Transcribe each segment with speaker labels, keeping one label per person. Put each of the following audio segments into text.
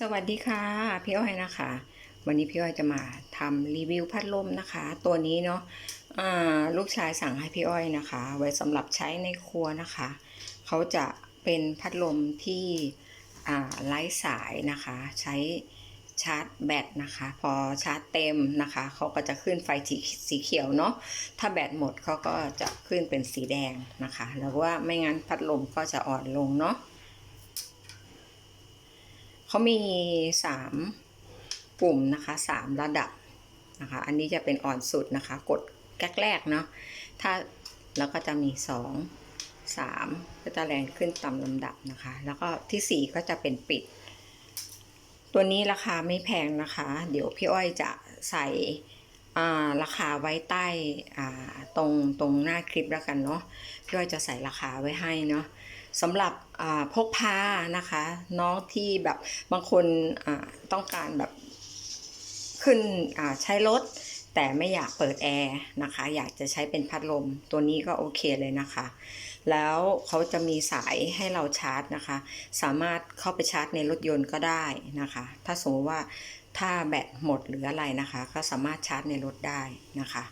Speaker 1: สวัสดีค่ะ พี่อ้อยนะคะ วันนี้พี่อ้อยจะมาทำรีวิวพัดลมนะคะ ตัวนี้เนาะลูกชายสั่งให้พี่อ้อยนะคะ ไว้สำหรับใช้ในครัวนะคะ เขาจะเป็นพัดลมที่ไร้สายนะคะ ใช้ชาร์จแบตนะคะ พอชาร์จเต็มนะคะเขาก็จะขึ้นไฟสีสีเขียวเนาะถ้าแบตหมดเขาก็จะขึ้นเป็นสีแดงนะคะ แล้วว่าไม่งั้นพัดลมก็จะอ่อนลงเนาะ เขามีสามปุ่มนะคะสามระดับนะคะ อันนี้จะเป็นอ่อนสุดนะคะ กดแก๊กแรกเนาะ ถ้าแล้วก็จะมีสองสามก็จะแรงขึ้นตามลำดับนะคะ แล้วก็ที่สี่ก็จะเป็นปิด ตัวนี้ราคาไม่แพงนะคะ เดี๋ยวพี่อ้อยจะใส่าราคาไว้ใต้ตรงตรงหน้าคลิปแล้วกันเนาะพี่อ้อยจะใส่ราคาไว้ให้เนาะ สำหรับพกพานะคะน้องที่แบบบางคนต้องการแบบขึ้นใช้รถแต่ไม่อยากเปิดแอร์นะคะ อยากจะใช้เป็นพัดลมตัวนี้ก็โอเคเลยนะคะ แล้วเขาจะมีสายให้เราชาร์จนะคะ สามารถเข้าไปชาร์จในรถยนต์ก็ได้นะคะ ถ้าสมมติว่าถ้าแบตหมดหรืออะไรนะคะ ก็สามารถชาร์จในรถได้นะคะ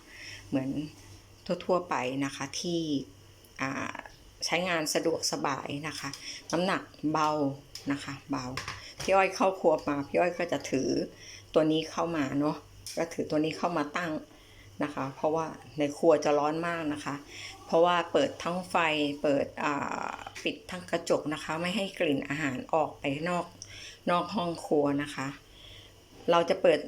Speaker 1: เหมือนทั่วๆไปนะคะที่ ใช้งานสะดวกสบายนะคะ น้ำหนักเบานะคะ เบาพี่อ้อยเข้าครัวมาพี่อ้อยก็จะถือตัวนี้เข้ามาเนาะก็ถือตัวนี้เข้ามาตั้งนะคะ เพราะว่าในครัวจะร้อนมากนะคะ เพราะว่าเปิดทั้งไฟเปิดปิดทั้งกระจกนะคะ ไม่ให้กลิ่นอาหารออกไปนอกนอกห้องครัวนะคะ เราจะเปิด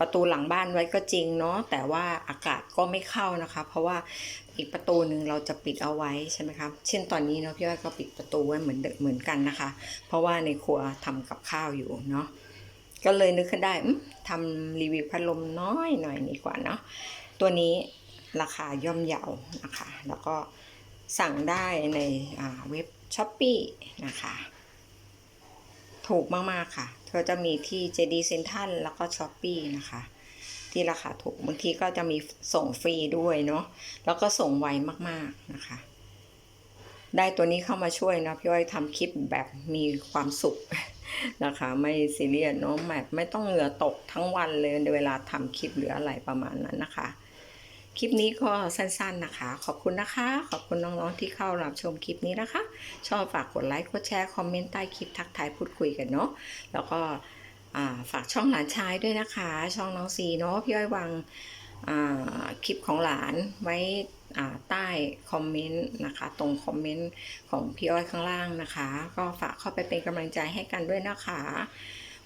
Speaker 1: ประตูหลังบ้านไว้ก็จริงเนาะแต่ว่าอากาศก็ไม่เข้านะคะ เพราะว่าอีกประตูหนึ่งเราจะปิดเอาไว้ใช่ไหมครับเช่นตอนนี้เนาะพี่อ้อยก็ปิดประตูไว้เหมือนเหมือนกันนะคะ เพราะว่าในครัวทำกับข้าวอยู่เนาะก็เลยนึกขึ้นได้ทำรีวิวพัดลมน้อยหน่อยดีกว่าเนาะตัวนี้ราคาย่อมเยานะคะ แล้วก็สั่งได้ในเว็บช้อปปีนะคะ ถูกมากๆค่ะก็จะมีที่ JD Central แล้วก็ช้อปปีนะคะ ที่ราคาถูกบางทีก็จะมีส่งฟรีด้วยเนาะแล้วก็ส่งไวมากๆนะคะ ได้ตัวนี้เข้ามาช่วยนะพี่อ้อยทำคลิปแบบมีความสุขนะคะไม่ซีเรียสเนาะแบบไม่ต้องเหงื่อตกทั้งวันเลยเวลาทำคลิปหรืออะไรประมาณนั้นนะคะ คลิปนี้ก็สั้นๆนะคะ ขอบคุณนะคะ ขอบคุณน้องๆที่เข้ารับชมคลิปนี้นะคะ ชอบฝากกดไลค์กดแชร์คอมเมนต์ใต้คลิปทักทายพูดคุยกันเนาะแล้วก็ฝากช่องหลานชายด้วยนะคะ ช่องน้องซีเนาะพี่อ้อยวางคลิปของหลานไว้ใต้คอมเมนต์นะคะ ตรงคอมเมนต์ของพี่อ้อยข้างล่างนะคะ ก็ฝากเข้าไปเป็นกำลังใจให้กันด้วยนะคะ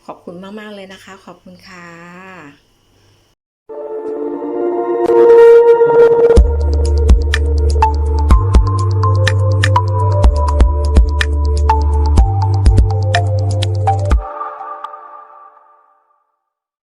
Speaker 1: ขอบคุณมากๆเลยนะคะ ขอบคุณค่ะ